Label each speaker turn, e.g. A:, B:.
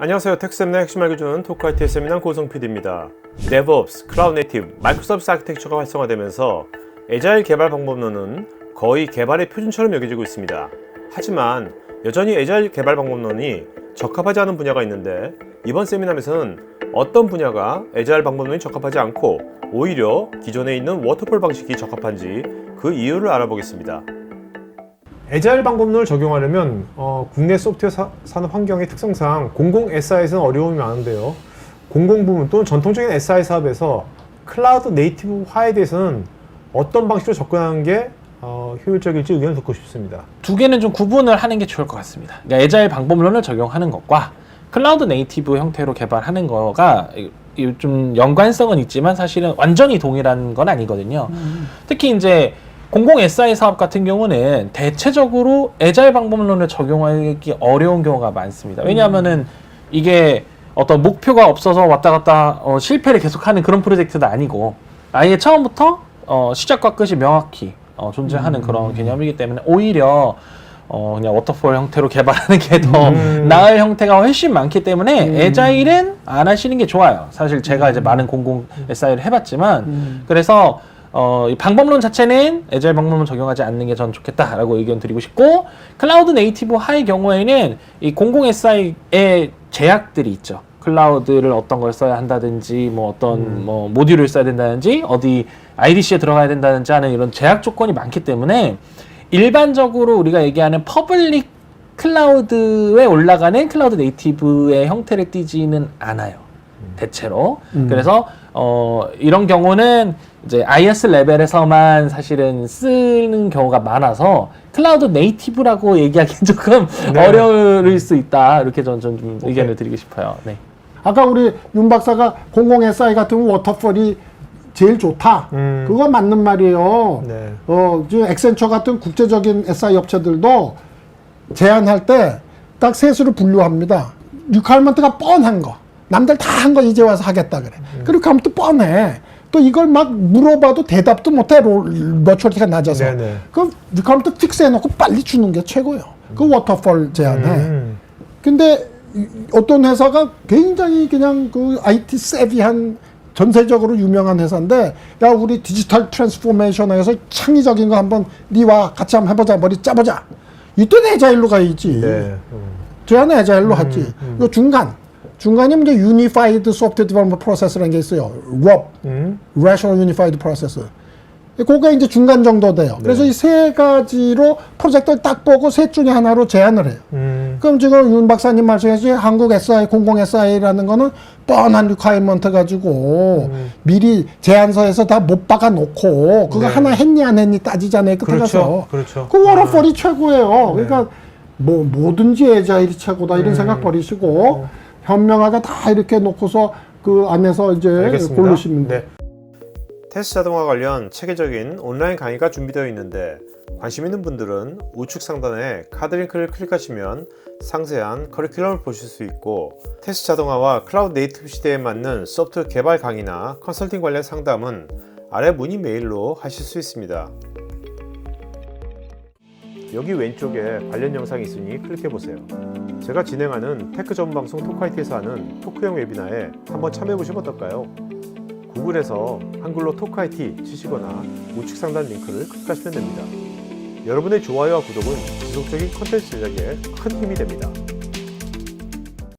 A: 안녕하세요. 텍스엠의 핵심 알려주는 토크아이티 세미나 고성 PD입니다. DevOps, 클라우드 네이티브, 마이크로소프트 아키텍처가 활성화되면서 에자일 개발 방법론은 거의 개발의 표준처럼 여겨지고 있습니다. 하지만 여전히 에자일 개발 방법론이 적합하지 않은 분야가 있는데 이번 세미나에서는 어떤 분야가 에자일 방법론이 적합하지 않고 오히려 기존에 있는 워터폴 방식이 적합한지 그 이유를 알아보겠습니다.
B: 에자일 방법론을 적용하려면 어, 국내 소프트웨어 사- 산업 환경의 특성상 공공 SI에서는 어려움이 많은데요. 공공 부문 또는 전통적인 SI 사업에서 클라우드 네이티브화에 대해서는 어떤 방식으로 접근하는 게 어, 효율적일지 의견을 듣고 싶습니다.
C: 두 개는 좀 구분을 하는 게 좋을 것 같습니다. 그러니까 에자일 방법론을 적용하는 것과 클라우드 네이티브 형태로 개발하는 거가 이- 이좀 연관성은 있지만 사실은 완전히 동일한 건 아니거든요. 특히 이제 공공 SI 사업 같은 경우는 대체적으로 에자일 방법론을 적용하기 어려운 경우가 많습니다. 왜냐하면은 이게 어떤 목표가 없어서 왔다 갔다 어, 실패를 계속하는 그런 프로젝트도 아니고 아예 처음부터 어, 시작과 끝이 명확히 어, 존재하는 그런 개념이기 때문에 오히려 어, 그냥 워터폴 형태로 개발하는 게더
B: 음.
C: 나을 형태가 훨씬 많기 때문에 에자일은 안 하시는 게 좋아요. 사실 제가 이제 많은 공공 SI를 해봤지만 그래서 어, 이 방법론 자체는 에자일 방법론 적용하지 않는 게 전 좋겠다라고 의견 드리고 싶고 클라우드 네이티브 하의 경우에는 이 공공 SI의 제약들이 있죠. 클라우드를 어떤 걸 써야 한다든지 뭐 어떤 뭐 모듈을 써야 된다든지 어디 IDC에 들어가야 된다든지 하는 이런 제약 조건이 많기 때문에 일반적으로 우리가 얘기하는 퍼블릭 클라우드에 올라가는 클라우드 네이티브의 형태를 띠지는 않아요. 대체로. 그래서 어 이런 경우는 이제 IS 레벨에서만 사실은 쓰는 경우가 많아서 클라우드 네이티브라고 얘기하기는 조금
B: 네.
C: 어려울 수 있다. 이렇게 저는 좀, 좀 의견을 드리고 싶어요. 네.
D: 아까 우리 윤 박사가 공공 SI 같은 워터폴이 제일 좋다.
B: 음.
D: 그거 맞는 말이에요.
B: 네.
D: 어, 지금 엑센처 같은 국제적인 SI 업체들도 제안할 때딱 셋으로 분류합니다. 리퀘어먼트가 뻔한 거. 남들 다 한 거 이제 와서 하겠다 그래.
B: 음.
D: 그렇게 하면 또 뻔해. 또 이걸 막 물어봐도 대답도 못해. 머추리티가 낮아서.
B: 네네.
D: 그 리퀘어먼트 픽스해놓고 빨리 주는 게 최고예요. 그 워터폴 제안해.
B: 음.
D: 근데 이- 어떤 회사가 굉장히 그냥 그 IT 세비한 전세적으로 유명한 회사인데 야 우리 디지털 트랜스포메이션에서 창의적인 거 한번 니와 같이 한번 해보자 머리 짜보자 이때는 에자일로 가야지
B: 네. 음.
D: 제안은 에자일로 하지 이 중간 중간이 이제 유니파이드 소프트 디벨롭먼트 프로세스라는 게 있어요 RUP
B: 음.
D: Rational Unified Process 그게 이제 중간 정도 돼요 그래서 이 세 가지로 프로젝트를 딱 보고 셋 중에 하나로 제안을 해요
B: 음.
D: 그럼 지금 윤 박사님 말씀하신 한국 SI, 공공 SI라는 거는 뻔한 리콰이먼트 가지고 미리 제안서에서 다 못 박아 놓고 그거
B: 네.
D: 하나 했니 안 했니 따지잖아요. 끝에
B: 그렇죠.
D: 가서.
B: 그렇죠.
D: 그 워터폴이 최고예요. 그러니까 뭐 뭐든지 에자일이 최고다
B: 음.
D: 이런 생각 버리시고 현명하게 다 이렇게 놓고서 그 안에서 이제
B: 알겠습니다.
D: 고르시면.
B: 네.
A: 테스트 자동화 관련 체계적인 온라인 강의가 준비되어 있는데 관심 있는 분들은 우측 상단에 카드 링크를 클릭하시면 상세한 커리큘럼을 보실 수 있고 테스트 자동화와 클라우드 네이티브 시대에 맞는 소프트웨어 개발 강의나 컨설팅 관련 상담은 아래 문의 메일로 하실 수 있습니다. 여기 왼쪽에 관련 영상이 있으니 클릭해보세요. 제가 진행하는 테크 전문 방송 토크아이티에서 하는 토크형 웨비나에 한번 참여해보시면 어떨까요? 구글에서 한글로 토크아이티 치시거나 우측 상단 링크를 클릭하시면 됩니다. 여러분의 좋아요와 구독은 지속적인 컨텐츠 제작에 큰 힘이 됩니다.